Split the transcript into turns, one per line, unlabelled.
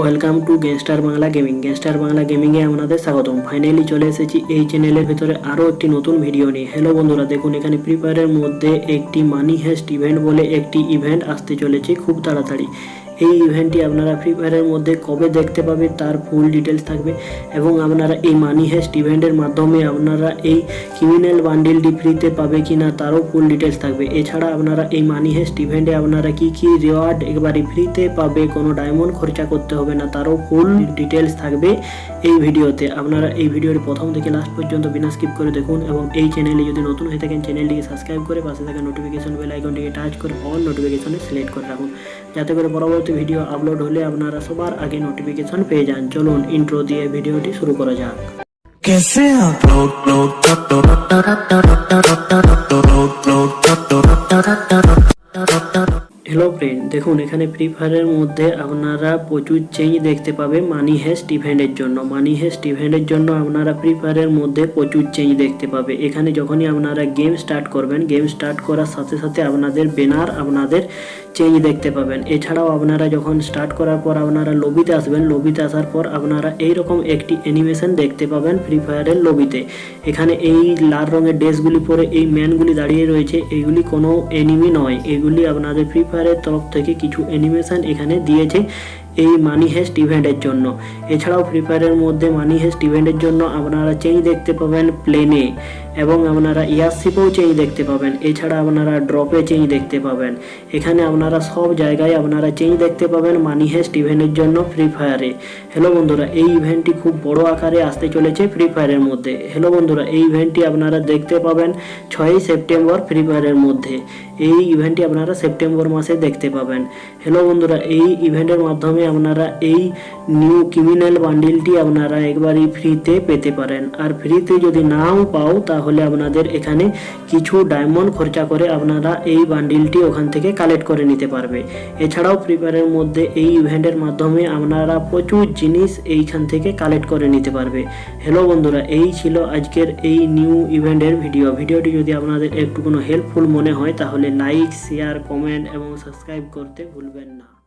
Welcome to gangster Bangla gaming gangster Bangla গেমিংয়ে আপনাদের স্বাগতম। Finally চলে এসেছি এই চ্যানেলের ভেতরে আরও একটি নতুন ভিডিও নিয়ে। হ্যালো বন্ধুরা, দেখুন এখানে ফ্রি ফায়ারের মধ্যে একটি মানি হ্যাস্ট ইভেন্ট বলে একটি ইভেন্ট আসতে চলেছে খুব তাড়াতাড়ি। এই ইভেন্টটি আপনারা ফ্রি ফায়ারের মধ্যে কবে দেখতে পাবে তার ফুল ডিটেলস থাকবে এবং আপনারা এই মানি হেস্ট ইভেন্টের মাধ্যমে আপনারা এই ক্রিমিনাল বান্ডিলটি ফ্রিতে পাবে কিনা তারও ফুল ডিটেলস থাকবে। এছাড়া আপনারা এই মানি হেস্ট ইভেন্টে আপনারা কি কি রিওয়ার্ড একবারে ফ্রিতে পাবে কোনো ডায়মন্ড খরচা করতে হবে না তারও ফুল ডিটেলস থাকবে এই ভিডিওতে। আপনারা এই ভিডিওর প্রথম থেকে লাস্ট পর্যন্ত বিনা স্কিপ করে দেখুন এবং এই চ্যানেলে যদি নতুন হয়ে থাকেন চ্যানেলটিকে সাবস্ক্রাইব করে পাশে থাকা নোটিফিকেশন বেল আইকনটিকে টাচ করে অল নোটিফিকেশনে সিলেক্ট করে রাখুন। যাতে করে পরবর্তী ভিডিও আপলোড হলে আপনারা সবার আগে নোটিফিকেশন পেয়ে যান চলুন ইন্ট্রো দিয়ে ভিডিওটি শুরু করা যাক
कैसे आप लोग लोग टक टक टक टक टक टक
হ্যালো ফ্রেন্ড দেখুন, এখানে ফ্রি ফায়ারের মধ্যে আপনারা প্রচুর চেঞ্জ দেখতে পাবে মানি হেস্ট ইভেন্টের জন্য। মানি হেস্ট ইভেন্টের জন্য আপনারা ফ্রি ফায়ারের মধ্যে প্রচুর চেঞ্জ দেখতে পাবে। এখানে যখনই আপনারা গেম স্টার্ট করবেন গেম স্টার্ট করার সাথে সাথে আপনাদের ব্যানার আপনাদের চেঞ্জ দেখতে পাবেন। এছাড়াও আপনারা যখন স্টার্ট করার পর আপনারা লবিতে আসবেন লবিতে আসার পর আপনারা এইরকম একটি অ্যানিমেশন দেখতে পাবেন ফ্রি ফায়ারের লবিতে এখানে এই লাল রঙের ড্রেসগুলি পরে এই ম্যানগুলি দাঁড়িয়ে রয়েছে এইগুলি কোনো এনিমি নয়। এগুলি আপনাদের ফ্রি ফায়ার ফায়ারের তরফ থেকে কিছু অ্যানিমেশন এখানে দিয়েছে। এই মানি হেস্ট ইভেন্টের জন্য। এছাড়াও ফ্রি ফায়ারের মধ্যে মানি হেস্ট ইভেন্টের জন্য আপনারা চেঞ্জ দেখতে পাবেন প্লেনে এবং আপনারা এয়ারশিপেও চেঞ্জ দেখতে পাবেন। এছাড়া আপনারা ড্রপে চেঞ্জ দেখতে পাবেন। এখানে আপনারা সব জায়গায় আপনারা চেঞ্জ দেখতে পাবেন মানি হেস্ট ইভেন্টের জন্য ফ্রি ফায়ারে হ্যালো বন্ধুরা, এই ইভেন্টটি খুব বড় আকারে আসতে চলেছে ফ্রি ফায়ারের মধ্যে। হ্যালো বন্ধুরা, এই ইভেন্টটি আপনারা দেখতে পাবেন ছয়ই সেপ্টেম্বর ফ্রি ফায়ারের মধ্যে। এই ইভেন্টটি আপনারা সেপ্টেম্বর মাসে দেখতে পাবেন। হ্যালো বন্ধুরা, এই ইভেন্টের মাধ্যমে আপনারা এই নিউ ক্রিমিনাল বান্ডিলটি আপনারা একবারই ফ্রিতে পেতে পারেন। আর ফ্রিতে যদি নাও পাও, তাহলে আপনাদের এখানে কিছু ডায়মন্ড খরচা করে আপনারা এই বান্ডিলটি ওখান থেকে কালেক্ট করে নিতে পারবে। এছাড়াও ফ্রি ফায়ারের মধ্যে এই ইভেন্টের মাধ্যমে আপনারা প্রচুর জিনিস এইখান থেকে কালেক্ট করে নিতে পারবে। হ্যালো বন্ধুরা, এই ছিল আজকের এই নিউ ইভেন্টের ভিডিও ভিডিওটি যদি আপনাদের একটু কোনো হেল্পফুল মনে হয়, তাহলে লাইক শেয়ার কমেন্ট এবং সাবস্ক্রাইব করতে ভুলবেন না।